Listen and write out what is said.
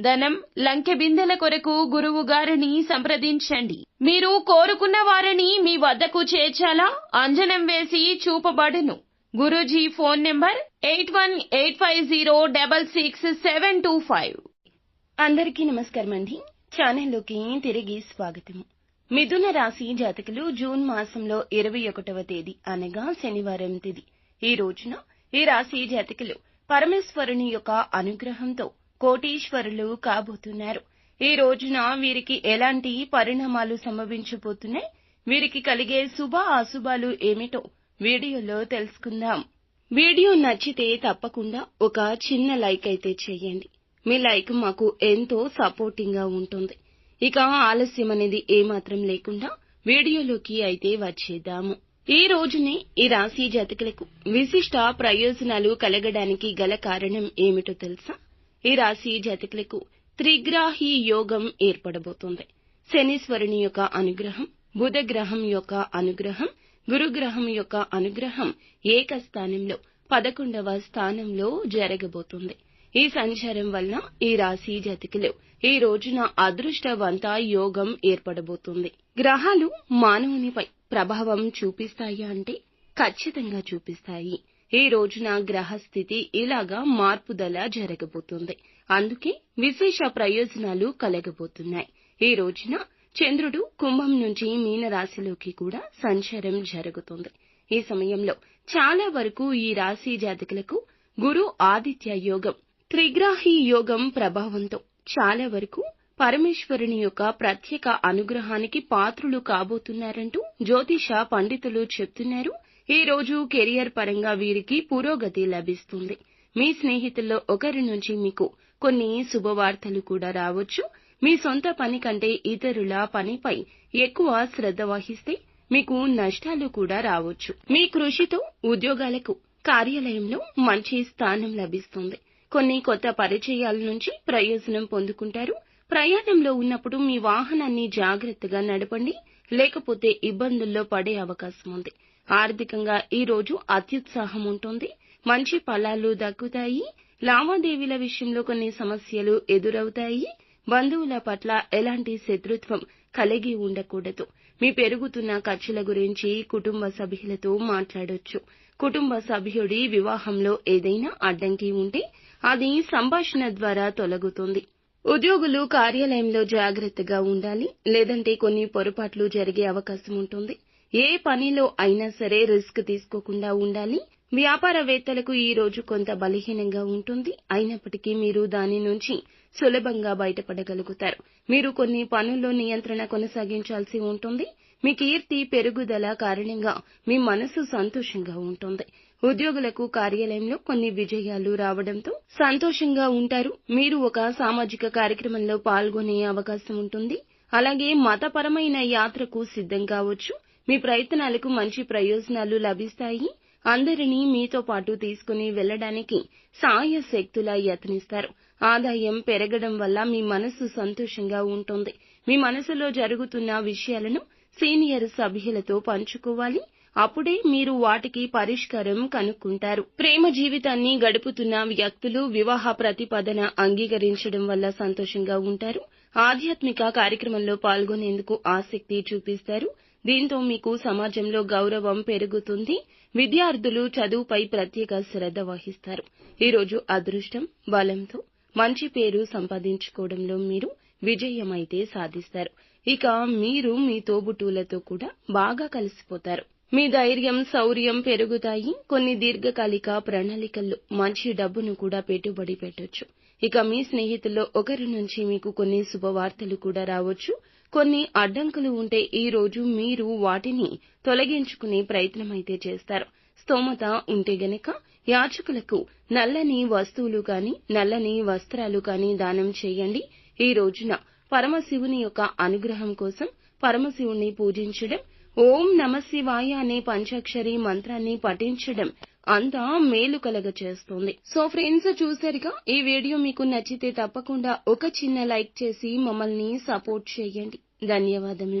ధనం లంకె బిందెల కొరకు గురువు గారిని సంప్రదించండి. మీరు కోరుకున్న వారిని మీ వద్దకు చేర్చాలా? అంజనం వేసి చూపబడును. Guruji phone number eight one eight five zero double six seven two five. అందరికీ నమస్కారం అండి. ఛానల్లోకి తిరిగి స్వాగతం. మిథున రాశి జాతకులు జూన్ మాసంలో ఇరవై ఒకటవ తేదీ అనగా శనివారం తేదీ. ఈ రోజున ఈ రాశి జాతకులు పరమేశ్వరుని యొక్క అనుగ్రహంతో కోటీశ్వరులు కాబోతున్నారు. ఈ రోజున వీరికి ఎలాంటి పరిణామాలు సంభవించబోతున్నాయి? వీరికి కలిగే శుభ అశుభాలు ఏమిటో వీడియోలో తెలుసుకుందాం. వీడియో నచ్చితే తప్పకుండా ఒక చిన్న లైక్ అయితే చేయండి. మీ లైక్ మాకు ఎంతో సపోర్టింగ్గా ఉంటుంది. ఇక ఆలస్యం అనేది ఏమాత్రం లేకుండా వీడియోలోకి అయితే వచ్చేద్దాము. ఈ రోజునే ఈ రాశి జాతకులకు విశిష్ట ప్రయోజనాలు కలగడానికి గల కారణం ఏమిటో తెలుసా? ఈ రాశి జాతకులకు త్రిగ్రాహి యోగం ఏర్పడబోతుంది. శనీశ్వరుని యొక్క అనుగ్రహం బుధ గ్రహం యొక్క అనుగ్రహం గురుగ్రహం యొక్క అనుగ్రహం ఏక స్థానంలో పదకొండవ స్థానంలో జరగబోతుంది. ఈ సంచారం వలన ఈ రాశి జాతకులు ఈ రోజున అదృష్టవంత యోగం ఏర్పడబోతుంది. గ్రహాలు మానవునిపై ప్రభావం చూపిస్తాయా అంటే ఖచ్చితంగా చూపిస్తాయి. ఈ రోజున గ్రహస్థితి ఇలాగా మార్పుదల జరగబోతుంది. అందుకే విశేష ప్రయోజనాలు కలగబోతున్నాయి. ఈ రోజున చంద్రుడు కుంభం నుంచి మీన రాశిలోకి కూడా సంచారం జరుగుతుంది. ఈ సమయంలో చాలా వరకు ఈ రాశి జాతకులకు గురు ఆదిత్య యోగం త్రిగ్రాహి యోగం ప్రభావంతో చాలా వరకు పరమేశ్వరుని యొక్క ప్రత్యేక అనుగ్రహానికి పాత్రులు కాబోతున్నారంటూ జ్యోతిష పండితులు చెప్తున్నారు. ఈ రోజు కెరియర్ పరంగా వీరికి పురోగతి లభిస్తుంది. మీ స్నేహితుల్లో ఒకరి నుంచి మీకు కొన్ని శుభవార్తలు కూడా రావచ్చు. మీ సొంత పని కంటే ఇతరుల పనిపై ఎక్కువ శ్రద్ధ వహిస్తే మీకు నష్టాలు కూడా రావచ్చు. మీ కృషితో ఉద్యోగాలకు కార్యాలయంలో మంచి స్థానం లభిస్తుంది. కొన్ని కొత్త పరిచయాల నుంచి ప్రయోజనం పొందుకుంటారు. ప్రయాణంలో ఉన్నప్పుడు మీ వాహనాన్ని జాగ్రత్తగా నడపండి. లేకపోతే ఇబ్బందుల్లో పడే అవకాశం ఉంది. ఆర్థికంగా ఈరోజు అత్యుత్సాహం ఉంటుంది. మంచి ఫలాలు దక్కుతాయి. లావాదేవీల విషయంలో కొన్ని సమస్యలు ఎదురవుతాయి. బంధువుల పట్ల ఎలాంటి శత్రుత్వం కలిగి ఉండకూడదు. మీ పెరుగుతున్న ఖర్చుల గురించి కుటుంబ సభ్యులతో మాట్లాడొచ్చు. కుటుంబ సభ్యుడి వివాహంలో ఏదైనా అడ్డంకి ఉంటే అది సంభాషణ ద్వారా తొలగుతుంది. ఉద్యోగులు కార్యాలయంలో జాగ్రత్తగా ఉండాలి. లేదంటే కొన్ని పొరపాట్లు జరిగే అవకాశం ఉంటుంది. ఏ పనిలో అయినా సరే రిస్క్ తీసుకోకుండా ఉండాలి. వ్యాపారవేత్తలకు ఈ రోజు కొంత బలహీనంగా ఉంటుంది. అయినప్పటికీ మీరు దాని నుంచి సులభంగా బయటపడగలుగుతారు. మీరు కొన్ని పనుల్లో నియంత్రణ కొనసాగించాల్సి ఉంటుంది. మీ కీర్తి పెరుగుదల కారణంగా మీ మనసు సంతోషంగా ఉంటుంది. ఉద్యోగులకు కార్యాలయంలో కొన్ని విజయాలు రావడంతో సంతోషంగా ఉంటారు. మీరు ఒక సామాజిక కార్యక్రమంలో పాల్గొనే అవకాశం ఉంటుంది. అలాగే మతపరమైన యాత్రకు సిద్ధం కావచ్చు మీ ప్రయత్నాలకు మంచి ప్రయోజనాలు లభిస్తాయి. అందరినీ మీతో పాటు తీసుకుని వెళ్ళడానికి సాయ శక్తులా యత్నిస్తారు. ఆదాయం పెరగడం వల్ల మీ మనసు సంతోషంగా ఉంటుంది. మీ మనసులో జరుగుతున్న విషయాలను సీనియర్ సభ్యులతో పంచుకోవాలి. అప్పుడే మీరు వాటికి పరిష్కారం కనుక్కుంటారు. ప్రేమ జీవితాన్ని గడుపుతున్న వ్యక్తులు వివాహ ప్రతిపాదన అంగీకరించడం వల్ల సంతోషంగా ఉంటారు. ఆధ్యాత్మిక కార్యక్రమంలో పాల్గొనేందుకు ఆసక్తి చూపిస్తారు. దీంతో మీకు సమాజంలో గౌరవం పెరుగుతుంది. విద్యార్థులు చదువుపై ప్రత్యేక శ్రద్ధ వహిస్తారు. ఈరోజు అదృష్టం బలంతో మంచి పేరు సంపాదించుకోవడంలో మీరు విజయమైతే సాధిస్తారు. ఇక మీరు మీ తోబుటూలతో కూడా బాగా కలిసిపోతారు. మీ ధైర్యం శౌర్యం పెరుగుతాయి. కొన్ని దీర్ఘకాలిక ప్రణాళికల్లో మంచి డబ్బును కూడా పెట్టుబడి పెట్టొచ్చు. ఇక మీ స్నేహితుల్లో ఒకరి నుంచి మీకు కొన్ని శుభవార్తలు కూడా రావచ్చు. కొన్ని అడ్డంకులు ఉంటే ఈ రోజు మీరు వాటిని తొలగించుకునే ప్రయత్నమైతే చేస్తారు. స్తోమత ఉంటే గనక యాచకులకు నల్లని వస్తువులు కాని నల్లని వస్త్రాలు కాని దానం చేయండి. ఈ రోజున పరమశివుని యొక్క అనుగ్రహం కోసం పరమశివుణ్ణి పూజించడం ఓం నమ శివాయ అనే పంచాక్షరి మంత్రాన్ని పఠించడం అంతా మేలు కలగ చేస్తుంది సో ఫ్రెండ్స్ చూసారుగా? ఈ వీడియో మీకు నచ్చితే తప్పకుండా ఒక చిన్న లైక్ చేసి మమ్మల్ని సపోర్ట్ చేయండి. ధన్యవాదములు.